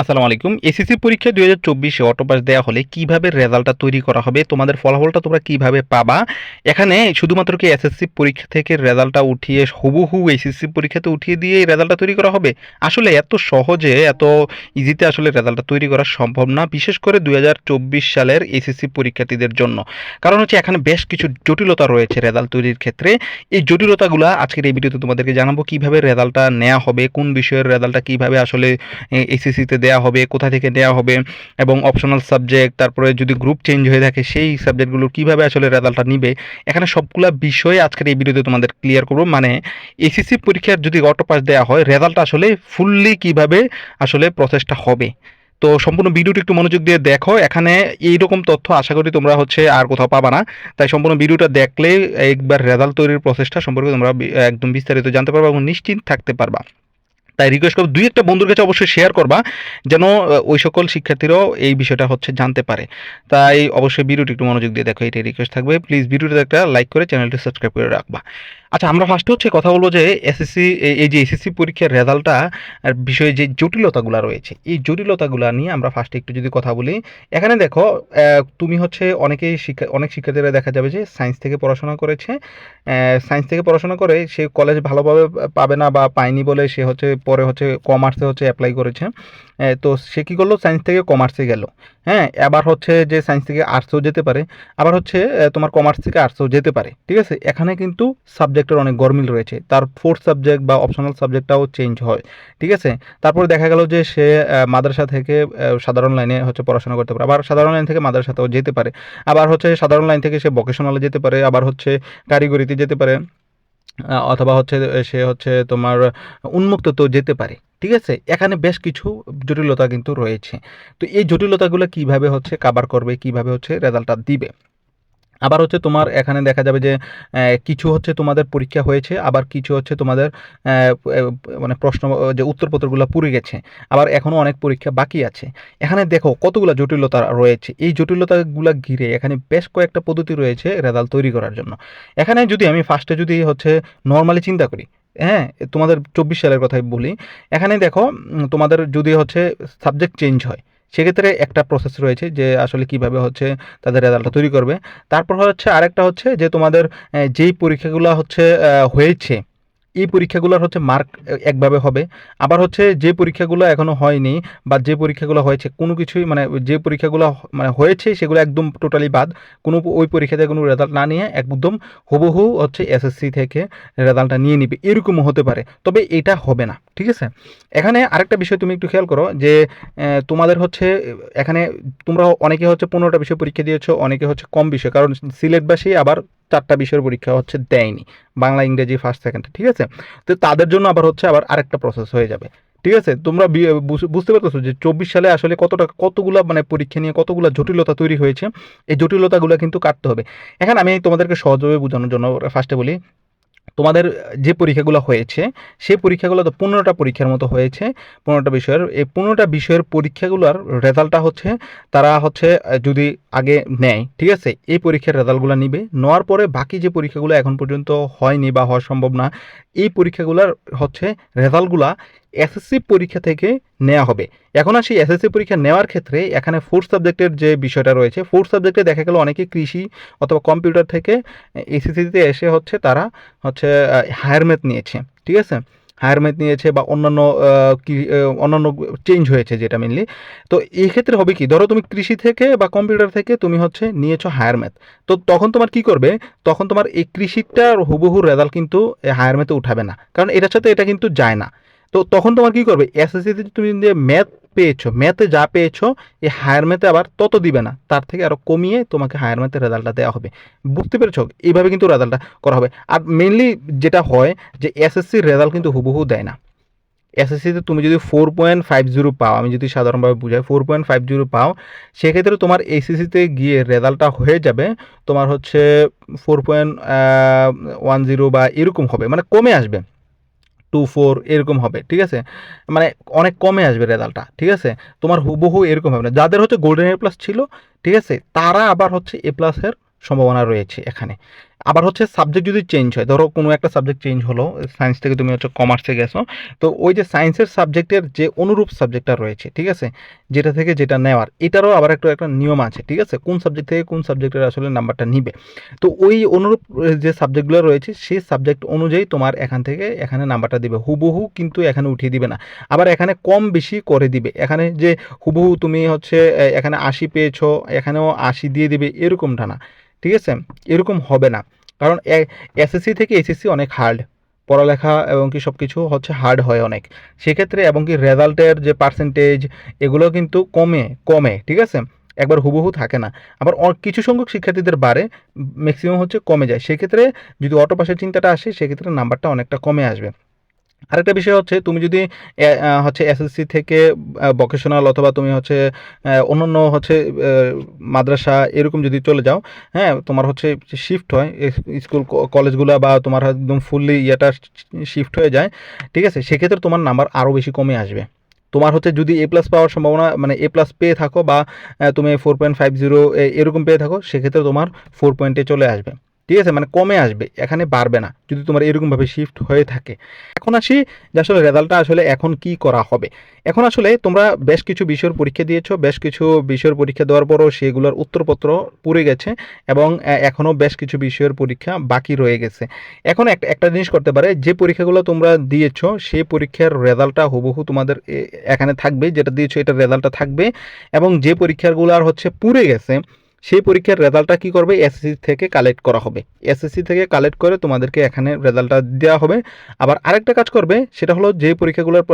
আসসালামু আলাইকুম। এসএসসি পরীক্ষা দুই হাজার চব্বিশে অটোপাস দেওয়া হলে কীভাবে রেজাল্টটা তৈরি করা হবে, তোমাদের ফলাফলটা তোমরা কীভাবে পাবা? এখানে শুধুমাত্র কি এসএসসি পরীক্ষা থেকে রেজাল্টটা উঠিয়ে, হুবহু এসএসসি পরীক্ষাতে উঠিয়ে দিয়ে রেজাল্টটা তৈরি করা হবে? আসলে এত সহজে, এত ইজিতে আসলে রেজাল্টটা তৈরি করা সম্ভব না, বিশেষ করে দুই হাজার চব্বিশ সালের এসএসসি পরীক্ষার্থীদের জন্য। কারণ হচ্ছে এখানে বেশ কিছু জটিলতা রয়েছে রেজাল্ট তৈরির ক্ষেত্রে। এই জটিলতাগুলো আজকের এই ভিডিওতে তোমাদেরকে জানাব কীভাবে রেজাল্টটা নেওয়া হবে, কোন বিষয়ের রেজাল্টটা কীভাবে আসলে এসএসসিতে দেওয়া হবে, কোথা থেকে দেওয়া হবে এবং অপশনাল সাবজেক্ট তারপরে যদি গ্রুপ চেঞ্জ হয়ে থাকে, সেই সাবজেক্টগুলো কীভাবে আসলে রেজাল্টটা নিবে, এখানে সবগুলা বিষয় আজকের এই ভিডিওতে তোমাদের ক্লিয়ার করব। মানে এসএসসি পরীক্ষার যদি অটো পাস দেওয়া হয় রেজাল্ট আসলে ফুললি কীভাবে আসলে প্রসেসটা হবে। তো সম্পূর্ণ ভিডিওটি একটু মনোযোগ দিয়ে দেখো, এখানে এইরকম তথ্য আশা করি তোমরা হচ্ছে আর কোথাও পাবা না। তাই সম্পূর্ণ ভিডিওটা দেখলে একবার রেজাল্ট তৈরির প্রসেসটা সম্পর্কে তোমরা একদম বিস্তারিত জানতে পারবা এবং নিশ্চিন্ত থাকতে পারবা। তাই রিকোয়েস্ট করব, দুই একটা বন্ধুর কাছে অবশ্যই শেয়ার করবা, যেন ওই সকল শিক্ষার্থীরাও এই বিষয়টা হচ্ছে জানতে পারে। তাই অবশ্যই ভিডিওটি একটু মনোযোগ দিয়ে দেখো, এটাই রিকোয়েস্ট থাকবে। প্লিজ ভিডিওটা একটা লাইক করে চ্যানেলটি সাবস্ক্রাইব করে রাখবা। আচ্ছা আমরা ফার্স্টে হচ্ছে কথা বলব যে এসএসসি এই যে এসএসসি পরীক্ষার রেজাল্টটা বিষয়ে যে জটিলতাগুলো রয়েছে, এই জটিলতাগুলো নিয়ে আমরা ফার্স্টে একটু যদি কথা বলি, এখানে দেখো তুমি হচ্ছে অনেকেই শিক্ষা, অনেক শিক্ষার্থীরা দেখা যাবে যে সায়েন্স থেকে পড়াশোনা করেছে সায়েন্স থেকে পড়াশোনা করে সে কলেজ ভালোভাবে পাবে না বা পায়নি বলে সে হচ্ছে পরে হচ্ছে কমার্সে হচ্ছে অ্যাপ্লাই করেছে। তো সে কী করল? সায়েন্স থেকে কমার্সে গেল। হ্যাঁ আবার হচ্ছে যে সায়েন্স থেকে আর্টসেও যেতে পারে। আবার হচ্ছে তোমার কমার্স থেকে আর্টসেও যেতে পারে। ঠিক আছে? এখানে কিন্তু সাবজেক্টের অনেক গরমিল রয়েছে। তার ফোর্থ সাবজেক্ট বা অপশনাল সাবজেক্টটাও চেঞ্জ হয়। ঠিক আছে? তারপরে দেখা গেল যে সে মাদ্রাসা থেকে সাধারণ লাইনে হচ্ছে পড়াশোনা করতে পারে। আবার সাধারণ লাইন থেকে মাদ্রাসাতেও যেতে পারে। আবার হচ্ছে সাধারণ লাইন থেকে সে ভোকেশনালে যেতে পারে। আবার হচ্ছে কারিগরিতে যেতে পারে। অথবা হচ্ছে, সে হচ্ছে তোমার উন্মুক্ত তো যেতে পারে, ঠিক আছে? এখানে বেশ কিছু জটিলতা কিন্তু রয়েছে। তো এই জটিলতাগুলো কীভাবে হচ্ছে কাবার করবে, কীভাবে হচ্ছে রেজাল্টটা দিবে? আবার হচ্ছে তোমার এখানে দেখা যাবে যে কিছু হচ্ছে তোমাদের পরীক্ষা হয়েছে, আবার কিছু হচ্ছে তোমাদের মানে প্রশ্ন, যে উত্তরপত্রগুলো পুড়ে গেছে, আবার এখনও অনেক পরীক্ষা বাকি আছে। এখানে দেখো কতগুলো জটিলতা রয়েছে। এই জটিলতাগুলো ঘিরে এখানে বেশ কয়েকটা পদ্ধতি রয়েছে রেজাল্ট তৈরি করার জন্য। এখানে যদি আমি ফার্স্টে যদি হচ্ছে নর্মালি চিন্তা করি হ্যাঁ তোমাদের চব্বিশ সালের কথাই বলি, এখানে দেখো তোমাদের যদি হচ্ছে সাবজেক্ট চেঞ্জ হয় সেক্ষেত্রে একটা প্রসেস রয়েছে যে আসলে কীভাবে হচ্ছে তাদের রেজাল্টটা তৈরি করবে। তারপর হচ্ছে আরেকটা হচ্ছে যে তোমাদের যেই পরীক্ষাগুলো হচ্ছে হয়েছে এই পরীক্ষাগুলোর হচ্ছে মার্ক একভাবে হবে। আবার হচ্ছে যে পরীক্ষাগুলো এখনও হয়নি বা যে পরীক্ষাগুলো হয়েছে, কোনো কিছুই মানে যে পরীক্ষাগুলো মানে হয়েছে সেগুলো একদম টোটালি বাদ। কোনো ওই পরীক্ষাতে কোনো রেজাল্ট না নিয়ে একদম হুবহু হচ্ছে এসএসসি থেকে রেজাল্টটা নিয়ে নিবে। এরকমও হতে পারে, তবে এটা হবে না, ঠিক আছে? এখানে আরেকটা বিষয় তুমি একটু খেয়াল করো যে তোমাদের হচ্ছে এখানে তোমরা অনেকে হচ্ছে পনেরোটা বিষয় পরীক্ষা দিয়েছ, অনেকে হচ্ছে কম বিষয়, কারণ সিলেটবাসী আবার চারটা বিষয়ের পরীক্ষা হচ্ছে দেয়নি। বাংলা, ইংরেজি ফার্স্ট সেকেন্ড ঠিক আছে? তো তাদের জন্য আবার হচ্ছে আবার আরেকটা প্রসেস হয়ে যাবে, ঠিক আছে? তোমরা বুঝতে পারতেছো যে চব্বিশ সালে আসলে কতটা কতগুলো মানে পরীক্ষা নিয়ে কতগুলো জটিলতা তৈরি হয়েছে, এই জটিলতাগুলো কিন্তু কাটতে হবে। এখন আমি তোমাদেরকে সহজভাবে বোঝানোর জন্য ফার্স্টে বলি তোমাদের যে পরীক্ষাগুলো হয়েছে, সেই পরীক্ষাগুলো তো পনেরোটা পরীক্ষার মতো হয়েছে, পনেরোটা বিষয়ের। এই পনেরোটা বিষয়ের পরীক্ষাগুলোর রেজাল্টটা হচ্ছে, তারা হচ্ছে যদি আগে নেয়, ঠিক আছে? এই পরীক্ষার রেজাল্টগুলো নিবে, নেওয়ার পরে বাকি যে পরীক্ষাগুলো এখন পর্যন্ত হয়নি বা হওয়া সম্ভব না, এই পরীক্ষাগুলোর হচ্ছে রেজাল্টগুলা এসএসসি পরীক্ষা থেকে নেওয়া হবে। এখন আসি এসএসসি পরীক্ষা নেওয়ার ক্ষেত্রে এখানে ফোর্থ সাবজেক্টের যে বিষয়টা রয়েছে ফোর্থ সাবজেক্টে দেখা গেল অনেকে কৃষি অথবা কম্পিউটার থেকে এসএসসিতে এসে হচ্ছে তারা হচ্ছে হায়ার ম্যাথ নিয়েছে, ঠিক আছে? হায়ার ম্যাথ নিয়েছে বা অন্যান্য কি অন্যান্য চেঞ্জ হয়েছে যেটা মেনলি তো এই ক্ষেত্রে হবে কি, ধরো তুমি কৃষি থেকে বা কম্পিউটার থেকে তুমি হচ্ছে নিয়েছো হায়ার ম্যাথ তো তখন তোমার কি করবে, তখন তোমার এই কৃষিটার হুবহু রেজাল্ট কিন্তু হায়ার ম্যাথে উঠাবে না। কারণ এটার সাথে এটা কিন্তু যায় না। তো তখন তোমার কি করবে? এসএসসিতে তুমি যে ম্যাথ পেয়েছ ম্যাথে যা পেয়েছ, এই হায়ার ম্যাথে আবার তত দিবে না। তার থেকে আরও কমিয়ে তোমাকে হায়ার ম্যাথের রেজাল্টটা দেওয়া হবে। বুঝতে পেরেছ? এইভাবে কিন্তু রেজাল্টটা করা হবে। আর মেনলি যেটা হয়, যে এসএসসির রেজাল্ট কিন্তু হুবহু দেয় না। এসএসসিতে তুমি যদি ফোর পয়েন্ট ফাইভ জিরো পাও, আমি যদি সাধারণভাবে বুঝাই ফোর পয়েন্ট ফাইভ জিরো পাও, সেক্ষেত্রে তোমার এইচএসসিতে গিয়ে রেজাল্টটা হয়ে যাবে, তোমার হচ্ছে ফোর পয়েন্ট ওয়ান জিরো বা এরকম হবে। মানে কমে আসবে। টু ফোর এরকম হবে, ঠিক আছে? মানে অনেক কমে আসবে রেজাল্টটা, ঠিক আছে? তোমার হুবহু এরকম হবে না। যাদের হচ্ছে গোল্ডেন এ প্লাস ছিল, ঠিক আছে? তারা আবার হচ্ছে এ প্লাসের সম্ভাবনা রয়েছে এখানে। আবার হচ্ছে সাবজেক্ট যদি চেঞ্জ হয়, ধরো কোনো একটা সাবজেক্ট চেঞ্জ হলো সায়েন্স থেকে তুমি হচ্ছে কমার্সে গেছো, তো ওই যে সায়েন্সের সাবজেক্টের যে অনুরূপ সাবজেক্টটা রয়েছে, ঠিক আছে? যেটা থেকে যেটা নেওয়ার, এটারও আবার একটু একটা নিয়ম আছে, ঠিক আছে? কোন সাবজেক্ট থেকে কোন সাবজেক্টের আসলে নাম্বারটা নিবে? তো ওই অনুরূপ যে সাবজেক্টগুলো রয়েছে, সেই সাবজেক্ট অনুযায়ী তোমার এখান থেকে এখানে নাম্বারটা দিবে। হুবহু কিন্তু এখানে উঠিয়ে দিবে না। আবার এখানে কম বেশি করে দিবে। এখানে যে হুবহু তুমি হচ্ছে এখানে আশি পেয়েছ, এখানেও আশি দিয়ে দিবে, এরকমটা না। ঠিক আছে? এরকম হবে না। কারণ এসএসসি থেকে এসএসসি অনেক হার্ড পড়ালেখা এবং কি সব কিছু হচ্ছে হার্ড হয় অনেক। সেক্ষেত্রে এবং কি রেজাল্টের যে পার্সেন্টেজ এগুলো কিন্তু কমে কমে, ঠিক আছে? একবার হুবহু থাকে না। আবার কিছু সংখ্যক শিক্ষার্থীদের বাড়ে ম্যাক্সিমাম হচ্ছে কমে যায়। সেক্ষেত্রে যদি অটো পাসের চিন্তাটা আসে, সেক্ষেত্রে নাম্বারটা অনেকটা কমে আসবে। আরেকটা বিষয় হচ্ছে, তুমি যদি হচ্ছে এসএসসি থেকে ভোকেশনাল অথবা তুমি হচ্ছে অন্যান্য হচ্ছে মাদ্রাসা এরকম যদি চলে যাও হ্যাঁ তোমার হচ্ছে শিফট হয় স্কুল কলেজগুলো বা তোমার একদম ফুললি ইয়েটা শিফট হয়ে যায়, ঠিক আছে? সেক্ষেত্রে তোমার নাম্বার আরও বেশি কমে আসবে। তোমার হচ্ছে যদি এ প্লাস পাওয়ার সম্ভাবনা মানে এ প্লাস পেয়ে থাকো বা তুমি ফোর পয়েন্ট ফাইভ জিরো এরকম পেয়ে থাকো, সেক্ষেত্রে তোমার ফোর পয়েন্টে চলে আসবে। ঠিক আছে? মানে কমে আসবে, এখানে বাড়বে না, যদি তোমার এরকমভাবে শিফট হয়ে থাকে। এখন আসি যে আসলে রেজাল্টটা আসলে এখন কি করা হবে? এখন আসলে তোমরা বেশ কিছু বিষয়ের পরীক্ষা দিয়েছ, বেশ কিছু বিষয়ের পরীক্ষা দেওয়ার পরও সেগুলোর উত্তরপত্র পুড়ে গেছে এবং এখনও বেশ কিছু বিষয়ের পরীক্ষা বাকি রয়ে গেছে। এখন একটা একটা জিনিস করতে পারে, যে পরীক্ষাগুলো তোমরা দিয়েছ সেই পরীক্ষার রেজাল্টটা হুবহু তোমাদের এখানে থাকবে, যেটা দিয়েছ এটার রেজাল্টটা থাকবে এবং যে পরীক্ষাগুলো আর হচ্ছে পুড়ে গেছে সেই পরীক্ষার রেজাল্টটা কি করবে? এসএসসি থেকে কালেক্ট করা হবে। এসএসসি থেকে কালেক্ট করে তোমাদেরকে এখানে রেজাল্টটা দেওয়া হবে। আবার আরেকটা কাজ করবে, সেটা হলো যে পরীক্ষাগুলোর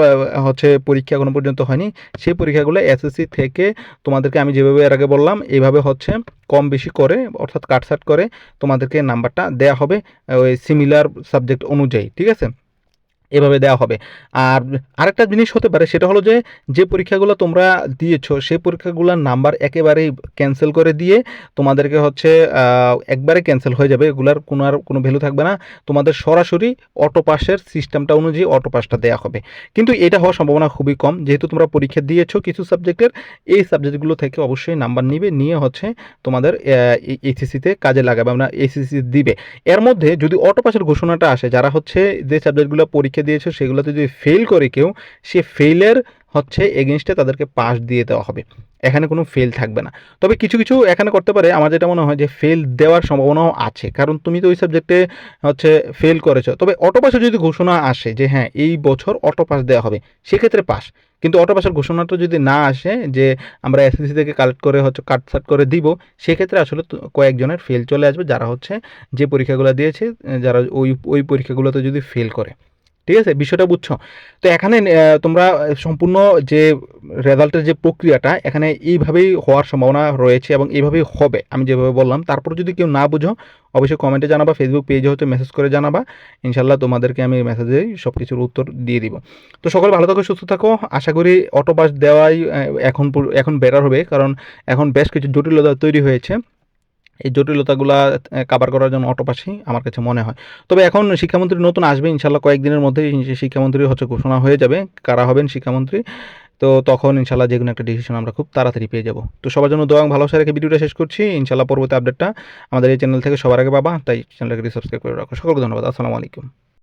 হচ্ছে পরীক্ষা এখনও পর্যন্ত হয়নি, সেই পরীক্ষাগুলো এসএসসি থেকে তোমাদেরকে আমি যেভাবে এর আগে বললাম এইভাবে হচ্ছে কম বেশি করে, অর্থাৎ কাটসাট করে তোমাদেরকে নাম্বারটা দেওয়া হবে, ওই সিমিলার সাবজেক্ট অনুযায়ী, ঠিক আছে? এভাবে দেওয়া হবে। আর আরেকটা জিনিস হতে পারে, সেটা হলো যে যে পরীক্ষাগুলো তোমরা দিয়েছ সেই পরীক্ষাগুলোর নাম্বার একেবারেই ক্যান্সেল করে দিয়ে তোমাদেরকে হচ্ছে একবারে ক্যান্সেল হয়ে যাবে। এগুলার কোনো আর কোনো ভ্যালু থাকবে না। তোমাদের সরাসরি অটো পাসের সিস্টেমটা অনুযায়ী অটো পাসটা দেওয়া হবে। কিন্তু এটা হওয়ার সম্ভাবনা খুবই কম। যেহেতু তোমরা পরীক্ষা দিয়েছ কিছু সাবজেক্টের এই সাবজেক্টগুলো থেকে অবশ্যই নাম্বার নিবে, নিয়ে হচ্ছে তোমাদের এইচএসসিতে কাজে লাগাবে। আমরা এইচএসসি দিবে। এর মধ্যে যদি অটো পাসের ঘোষণাটা আসে, যারা হচ্ছে যে সাবজেক্টগুলো পরীক্ষা দিয়েছে, সেগুলোতে যদি ফেল করে কেউ, সে ফেলের হচ্ছে এগেনস্টে তাদেরকে পাস দিয়ে দেওয়া হবে। এখানে কোনো ফেল থাকবে না। তবে কিছু কিছু এখানে করতে পারে। আমার যেটা মনে হয় যে ফেল দেওয়ার সম্ভাবনাও আছে। কারণ তুমি তো ওই সাবজেক্টে হচ্ছে ফেল করেছ। তবে অটো পাসে যদি ঘোষণা আসে যে হ্যাঁ এই বছর অটো পাস দেওয়া হবে, সেক্ষেত্রে পাস কিন্তু অটো পাসের ঘোষণাটা যদি না আসে যে আমরা এসএসসি থেকে কালেক্ট করে হচ্ছে কাটসাট করে দিব, সেক্ষেত্রে আসলে কয়েকজনের ফেল চলে আসবে। যারা হচ্ছে যে পরীক্ষাগুলো দিয়েছে, যারা ওই ওই পরীক্ষাগুলোতে যদি ফেল করে। ঠিক আছে? বিষয়টা বুঝছ? তো এখানে তোমরা সম্পূর্ণ যে রেজাল্টের যে প্রক্রিয়াটা, এখানে এইভাবেই হওয়ার সম্ভাবনা রয়েছে এবং এইভাবেই হবে। আমি যেভাবে বললাম, তারপর যদি কেউ না বুঝো, অবশ্যই কমেন্টে জানাবা ফেসবুক পেজে হয়তো মেসেজ করে জানাবা। ইনশাল্লাহ তোমাদেরকে আমি মেসেজেই সব কিছুর উত্তর দিয়ে দিব। তো সকল ভালো থাকো, সুস্থ থাকো। আশা করি অটো পাস দেওয়াই এখন এখন বেটার হবে, কারণ এখন বেশ কিছু জটিলতা তৈরি হয়েছে। এই জটিলতাগুলো কাভার করার জন্য অটোপাসি আমার কাছে মনে হয়। তবে এখন শিক্ষামন্ত্রী নতুন আসবে, ইনশাল্লাহ কয়েকদিনের মধ্যেই শিক্ষামন্ত্রী হচ্ছে ঘোষণা হয়ে যাবে, কারা হবেন শিক্ষামন্ত্রী। তো তখন ইনশাল্লাহ যে কোনো একটা ডিসিশন আমরা খুব তাড়াতাড়ি পেয়ে যাব। তো সবার জন্য দোয়াং ভালো ভালোবাসা রেখে ভিডিওটা শেষ করছি। ইনশাল্লাহ পরবর্তী আপডেটটা আমাদের এই চ্যানেল থেকে সবার আগে পাবা, তাই চ্যানেলটাকে সাবস্ক্রাইব করে রাখো। সকলকে ধন্যবাদ। আসসালামু আলাইকুম।